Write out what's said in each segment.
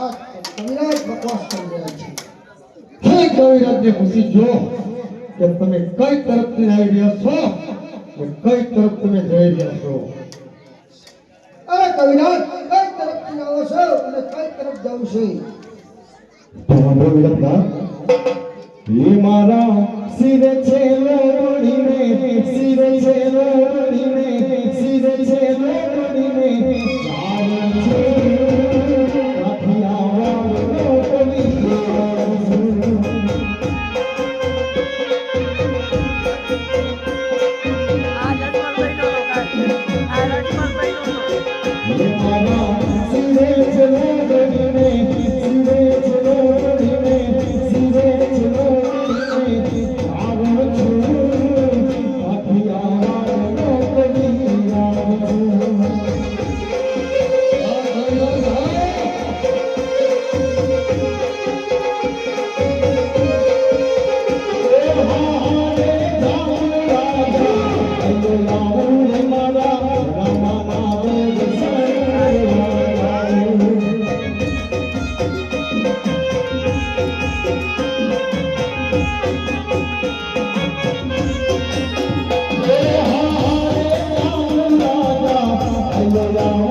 કવિરાજ બકવાસ કરી રહ્યા છે હે કવિરાજને પૂછી જો કે તમે કઈ તરફથી આવી રહ્યા છો કે કઈ તરફ તમે જઈ રહ્યા છો. અરે કવિરાજ કઈ તરફથી આવો છો અને કઈ તરફ જવું છે? તો વાંધો વિલંબના મારા સિરે છે લોડીને સિરે છે લોડીને સિરે છે લોડીને ચાલ છે અને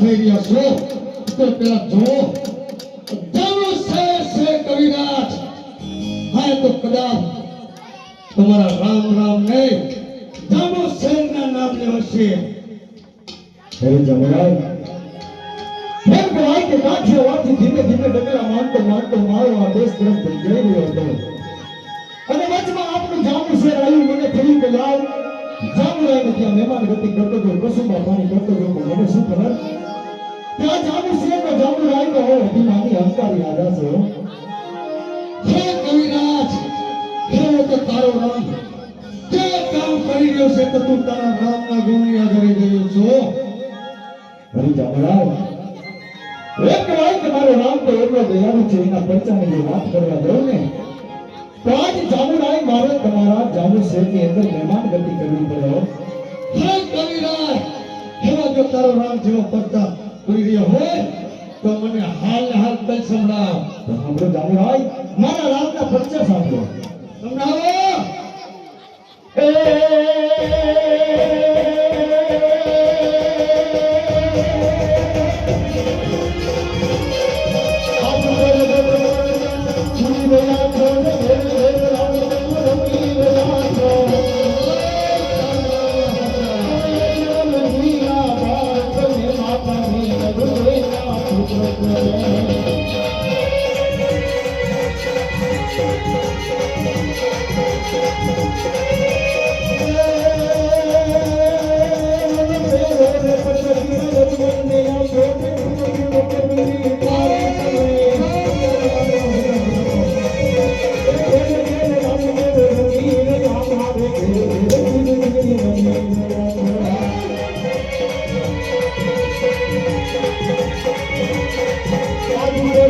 થઈ રહ્યા તો પેલા જુઓ છે કવિરાજ. હા તો કદાચ તમારા રામ રામ નહીં જાણો શેરના નામ લેવશે હે જમરાજ ફેર ભાઈ કે કાઠિયાવાડથી ધીમે ધીમે ડગલા માંડતો માંડતો મારો આ દેશ તરફ જઈ રહ્યો હતો. અને વચમાં આપણું જાંબુ શેર આવ્યું, મને થયું કે લાવ. જાંબુરાયને ત્યાં મહેમાન ગતિ કરતો હતો કસુંબા પાણી કરતો હતો મને શું ખબર? ત્યાં રાજા છે. હે કવિરાજ હે તો તારો રામ જે કરી રહ્યો છે તો તું તારા રામના ગુણિયા કરી રહ્યો છો હરી જામરાવ એક રામ તો એટલો દયાળુ છે એના પરચાની જો વાત કરવા દઉં ને તો આજ જામુરાય મારે તમારા જામુ શેરની અંદર મહેમાન ગતિ કરવી પડે હે કવિરાજ તારો રામ જેવો પરચા કરી રહ્યો હોય તો મને હાલ હાલ કઈ સંભળાવ. તો સાંભળો હોય, મારા રામના પરચા સાંભળો. સંભળાવો. બે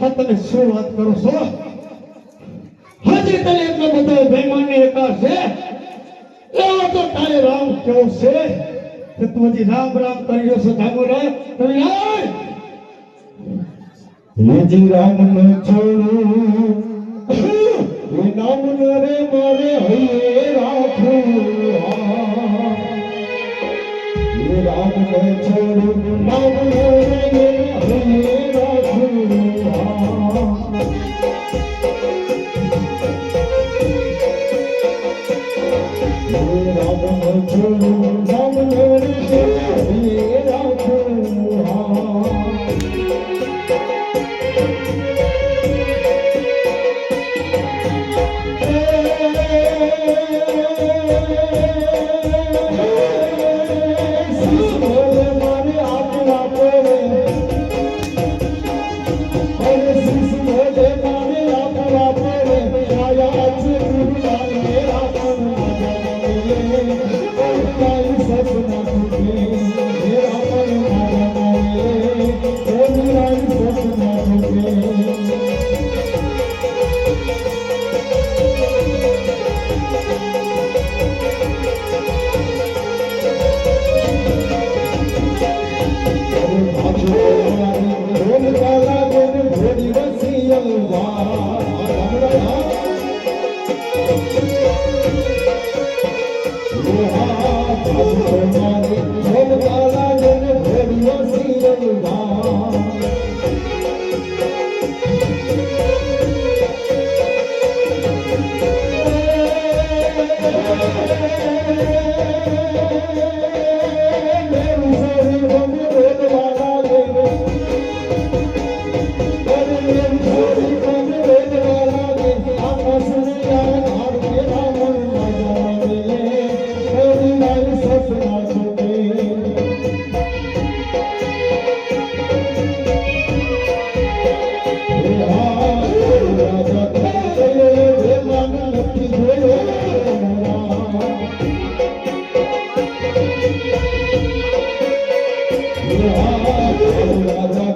હા તમે શું વાત કરો છો હજી તને એટલો બધો બેમાની એકાર છે? એવો તો તારે રામ કેવો છે? કે તું હજી રામ રામ કરી રહ્યો છો જામરાજ કવિરાજ હેજી રામ ન છોડું. એ નામ ન રે મારે હૈયે રાખું. એ રામ ન છોડું નામ ન રે એ